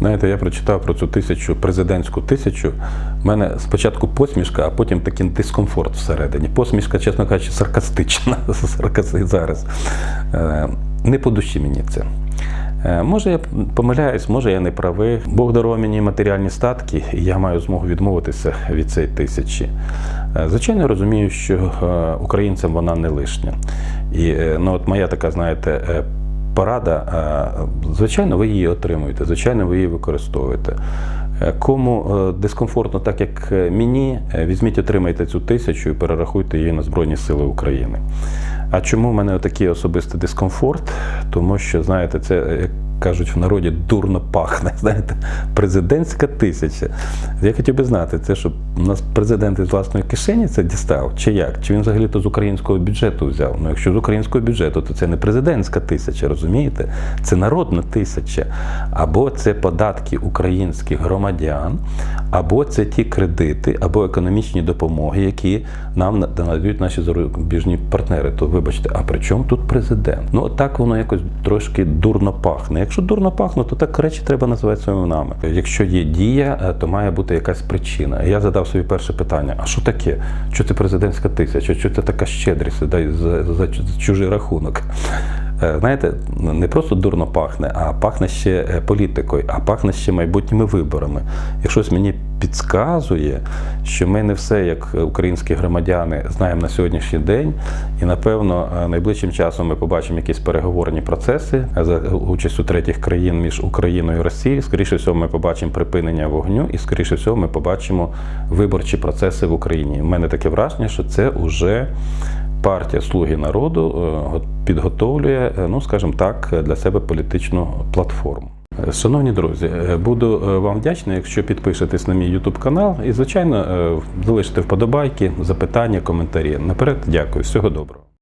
Знаєте, я прочитав про цю тисячу, президентську тисячу. У мене спочатку посмішка, а потім такий дискомфорт всередині. Посмішка, чесно кажучи, саркастична зараз. Е, Не по душі мені це. Е, Може, я помиляюсь, може я не правий. Бог дарував мені матеріальні статки, і я маю змогу відмовитися від цієї тисячі. Е, Звичайно, розумію, що українцям вона не лишня. І ну, от моя така, знаєте, порада, е, звичайно, ви її отримуєте, звичайно, ви її використовуєте. Е, Кому е, дискомфортно, так як мені, візьміть, отримайте цю тисячу і перерахуйте її на Збройні Сили України. А чому в мене такий особистий дискомфорт? Тому що, знаєте, це, кажуть в народі, дурно пахне. Знаєте, президентська тисяча. Я хотів би знати, це щоб у нас президент із власної кишені це дістав, чи як? Чи він взагалі то з українського бюджету взяв? Ну, якщо з українського бюджету, то це не президентська тисяча, розумієте? Це народна тисяча. Або це податки українських громадян, або це ті кредити, або економічні допомоги, які нам надають наші зарубіжні партнери. То вибачте, а при чому тут президент? Ну так воно якось трошки дурно пахне. Якщо дурно пахне, то так речі треба називати своїми нами. Якщо є дія, е, то має бути якась причина. Я задав собі перше питання: а що таке? Що це президентська тисяча? Що це така щедрість дай за, за чужий рахунок? Е, Знаєте, не просто дурно пахне, а пахне ще е, політикою, а пахне ще майбутніми виборами. Якщось мені підказує, що ми не все, як українські громадяни, знаємо на сьогоднішній день, і напевно найближчим часом ми побачимо якісь переговорні процеси за участю третіх країн між Україною і Росією. Скоріше всього, ми побачимо припинення вогню, і скоріше всього, ми побачимо виборчі процеси в Україні. У мене таке враження, що це вже партія Слуги народу е, го- підготовлює, е, ну скажімо так, для себе політичну платформу. Шановні друзі, е, буду е, вам вдячний, якщо підпишетесь на мій YouTube канал і, звичайно, е, залишите вподобайки, запитання, коментарі. Наперед, дякую, всього доброго.